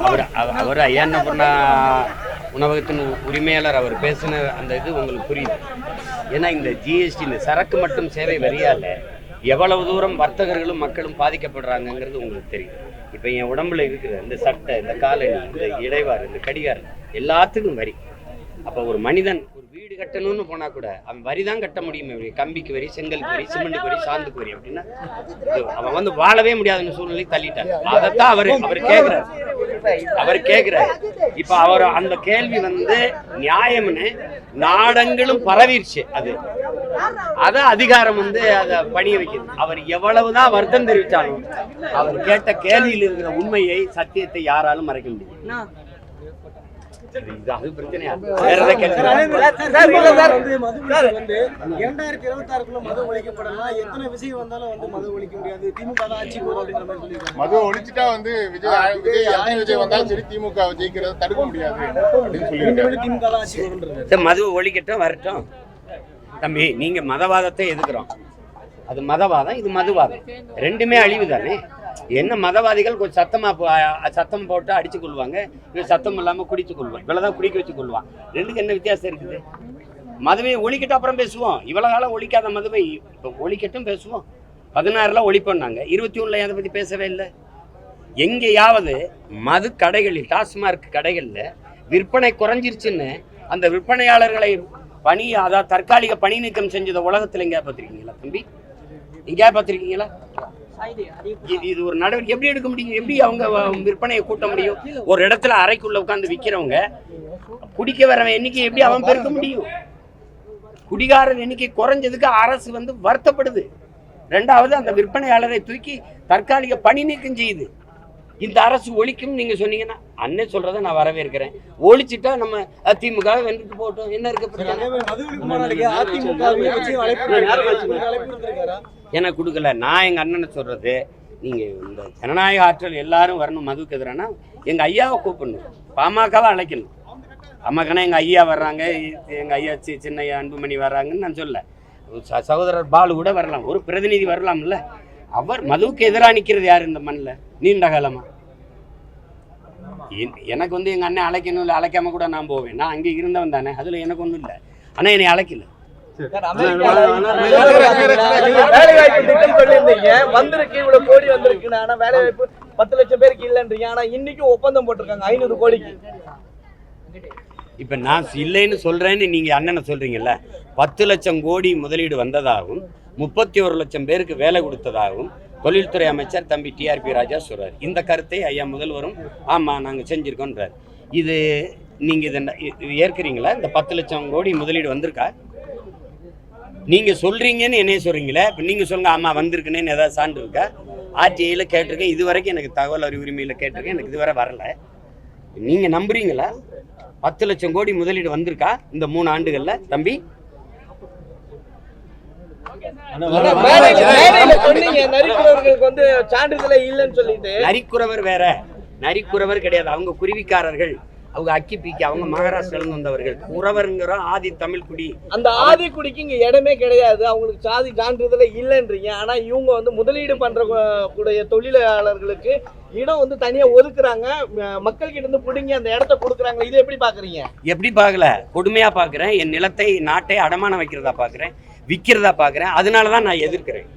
அவர் அவர்- ஐயா என்ன பண்ணா உணவகத்தின் உரிமையாளர் அவர் பேசின அந்த இது உங்களுக்கு புரியுது. ஏன்னா இந்த ஜிஎஸ்டி இந்த சரக்கு மட்டும் சேவை வரியால எவ்வளவு தூரம் வர்த்தகர்களும் மக்களும் பாதிக்கப்படுறாங்கங்கிறது உங்களுக்கு தெரியும். இப்போ என் உடம்புல இருக்கிற இந்த சட்டை இந்த காலணி இந்த இடைவாறு இந்த கடிகாரம் எல்லாத்துக்கும் வரி. அப்போ ஒரு மனிதன் ஒரு வீடு கட்டணும்னு போனா கூட அவன் வரி தான் கட்ட முடியுமே கம்பிக்கு வரி செங்கலுக்கு வரி சிமெண்ட்டுக்கு வரி சாந்துக்கு வரி அப்படின்னா அவன் வந்து வாழவே முடியாதுன்னு சூழ்நிலை தள்ளிட்டான். அதைத்தான் அவர் அவர் கேட்குறாரு அவர் கேட்கிறார் இப்ப அவர் அந்த கேள்வி வந்து நியாயம்னு நாடங்களும் பரவிடுச்சு அது. அத அதிகாரம் வந்து அத பணிய வைக்குது. அவர் எவ்வளவுதான் வருத்தம் தெரிவித்தாலும் அவர் கேட்ட கேள்வியில் இருக்கிற உண்மையை சத்தியத்தை யாராலும் மறைக்க முடியும் அது பிரச்சனையா வந்து மது ஒழிப்பு வந்து இரண்டாயிரத்தி இருபத்தி ஆறுக்குள்ள மது ஒழிக்கப்படலாம் எத்தனை விஷயம் வந்தாலும் வந்து மது ஒழிக்க முடியாது திமுக தான் ஆட்சி மது ஒழிச்சிட்டா வந்து விஜய் விஜய் எத்தனை விஜய் வந்தாலும் சரி திமுக ஜெயிக்கிறத தடுக்க முடியாது அப்படின்னு பேரும் திமுக தான் ஆட்சி மதுவை ஒழிக்கட்டும் வரட்டும். தம்பி நீங்க மதவாதத்தை எதுக்குறோம் அது மதவாதம் இது மதுவாதம். ரெண்டுமே அழிவு தானே என்ன மதவாதிகள் கொஞ்சம் சத்தமா சத்தம் போட்டு அடிச்சு கொள்வாங்க. இவன் சத்தம் இல்லாம குடிச்சு கொள்வான் இவ்வளவுதான் குடிக்க வச்சு கொள்வான் ரெண்டுக்கு என்ன வித்தியாசம் இருக்குது? மதுவை ஒழிக்கட்டும் அப்புறம் பேசுவோம். இவ்வளவு காலம் ஒழிக்காத மதுவை இப்போ ஒழிக்கட்டும் பேசுவோம். பதினாறுல ஒழிப்போம்னாங்க. இருபத்தி ஒன்றில் அதை பத்தி பேசவே இல்லை? எங்கேயாவது மது கடைகளில் டாஸ்மார்க் கடைகளில் விற்பனை குறைஞ்சிருச்சுன்னு அந்த விற்பனையாளர்களை பணி அதாவது தற்காலிக பணி நீக்கம் செஞ்சதை உலகத்தில் எங்கேயா பார்த்துருக்கீங்களா தம்பி? எங்கேயா பார்த்துருக்கீங்களா? இது ஒரு நடவடிக்கை. எப்படி எடுக்க முடியும்? எப்படி அவங்க விற்பனையை கூட்ட முடியும்? ஒரு இடத்துல அறைக்குள்ள உட்காந்து விற்கிறவங்க குடிக்க வரவன் எண்ணிக்கை எப்படி அவன் பெருக்க முடியும்? குடிகாரர் எண்ணிக்கை குறைஞ்சதுக்கு அரசு வந்து வருத்தப்படுது. ரெண்டாவது அந்த விற்பனையாளரை தூக்கி தற்காலிக பணி நீக்கம் செய்யுது. இந்த அரசு ஒழிக்கும் நீங்க சொன்னீங்கன்னா அண்ணன் சொல்றதை நான் வரவேற்கிறேன். ஒழிச்சிட்டா நம்ம அஹ், திமுக வென்றுட்டு போட்டோம். என்ன இருக்கு அதிமுக எனக்கு கொடுக்கல. நான் எங்கள் அண்ணனை சொல்கிறது நீங்கள் இந்த ஜனநாயக ஆற்றல் எல்லாரும் வரணும் மதுவுக்கு எதிரானா? எங்கள் ஐயாவை கூப்பிடணும். பாமகவை அழைக்கணும். பாமகனா எங்கள் ஐயா வர்றாங்க. எங்கள் ஐயா சி சின்ன ஐயா அன்புமணி வர்றாங்கன்னு நான் சொல்ல ச- சகோதரர் பாலு கூட வரலாம். ஒரு பிரதிநிதி வரலாம்ல. அவர் மதுவுக்கு எதிராக நிற்கிறது யார் இந்த மண்ணில்? நீண்ட காலமா? என்- எனக்கு வந்து எங்கள் அண்ணன் அழைக்கணும் இல்லை அழைக்காம கூட நான் போவேன். நான் அங்கே இருந்தவன் தானே அதில் எனக்கு ஒன்றும் இல்லை. ஆனால் என்னை அழைக்கல. வேலை வாய்ப்பு திட்டம் சொல்லியிருந்தீங்க. வந்திருக்கு இவ்வளவு கோடி வந்திருக்கு ஆனா வேலை வாய்ப்பு பத்து லட்சம் பேருக்கு இல்லன்றீங்க. ஆனா இன்னைக்கும் ஒப்பந்தம் போட்டிருக்காங்க ஐநூறு கோடிக்கு. இப்போ நான் இல்லைன்னு சொல்கிறேன்னு நீங்கள் அண்ணனை சொல்கிறீங்கல்ல பத்து லட்சம் கோடி முதலீடு வந்ததாகவும் முப்பத்தி ஒரு லட்சம் பேருக்கு வேலை கொடுத்ததாகவும் தொழில்துறை அமைச்சர் தம்பி டிஆர்பி ராஜா சொல்கிறார் இந்த கருத்தை ஐயா முதல்வரும் ஆமாம் நாங்கள் செஞ்சுருக்கோன்றார் இது நீங்கள் இதை ஏற்கிறீங்களா? இந்த பத்து லட்சம் கோடி முதலீடு வந்திருக்கா? நீங்கள் சொல்கிறீங்கன்னு என்னைய சொல்கிறீங்களே இப்போ நீங்கள் சொல்லுங்கள் ஆமாம் வந்திருக்குன்னு ஏதாவது சான்று இருக்கா? ஆர்டிஐயில் கேட்டிருக்கேன். இது வரைக்கும் எனக்கு தகவல் அறிவு உரிமையில் கேட்டிருக்கேன். எனக்கு இதுவரை வரல. நீங்கள் நம்புறீங்களா? பத்து லட்சம் கோடி முதலீடு வந்திருக்கா? இந்த மூணு ஆண்டுகளில் தம்பி? நரிக்குறவர்களுக்கு வந்து சான்றிதழே இல்லைன்னு சொல்லிட்டு. நரிக்குறவர் வேற. நரிக்குறவர் கிடையாது. அவங்க குருவிக்காரர்கள். அவங்க அக்கி பீக்கி அவங்க மகாராஷ்டிரால இருந்து வந்தவர்கள். குறவருங்கிற ஆதி தமிழ் குடி. அந்த ஆதி குடிக்கு இங்க இடமே கிடையாது. அவங்களுக்கு சாதி சான்றிதழே இல்லைன்றீங்க. ஆனா இவங்க வந்து முதலீடு பண்ற கூடிய தொழிலாளர்களுக்கு இடம் வந்து தனியா ஒதுக்குறாங்க. ம- மக்கள் கிட்ட இருந்து புடுங்கி அந்த இடத்த கொடுக்குறாங்க. இது எப்படி பாக்குறீங்க? எப்படி பார்க்கல கொடுமையா பார்க்கறேன் என் நிலத்தை நாட்டை அடமானம் வைக்கிறதா பார்க்கறேன் விற்கிறதா பார்க்குறேன். அதனால தான் நான் எதிர்க்கிறேன்.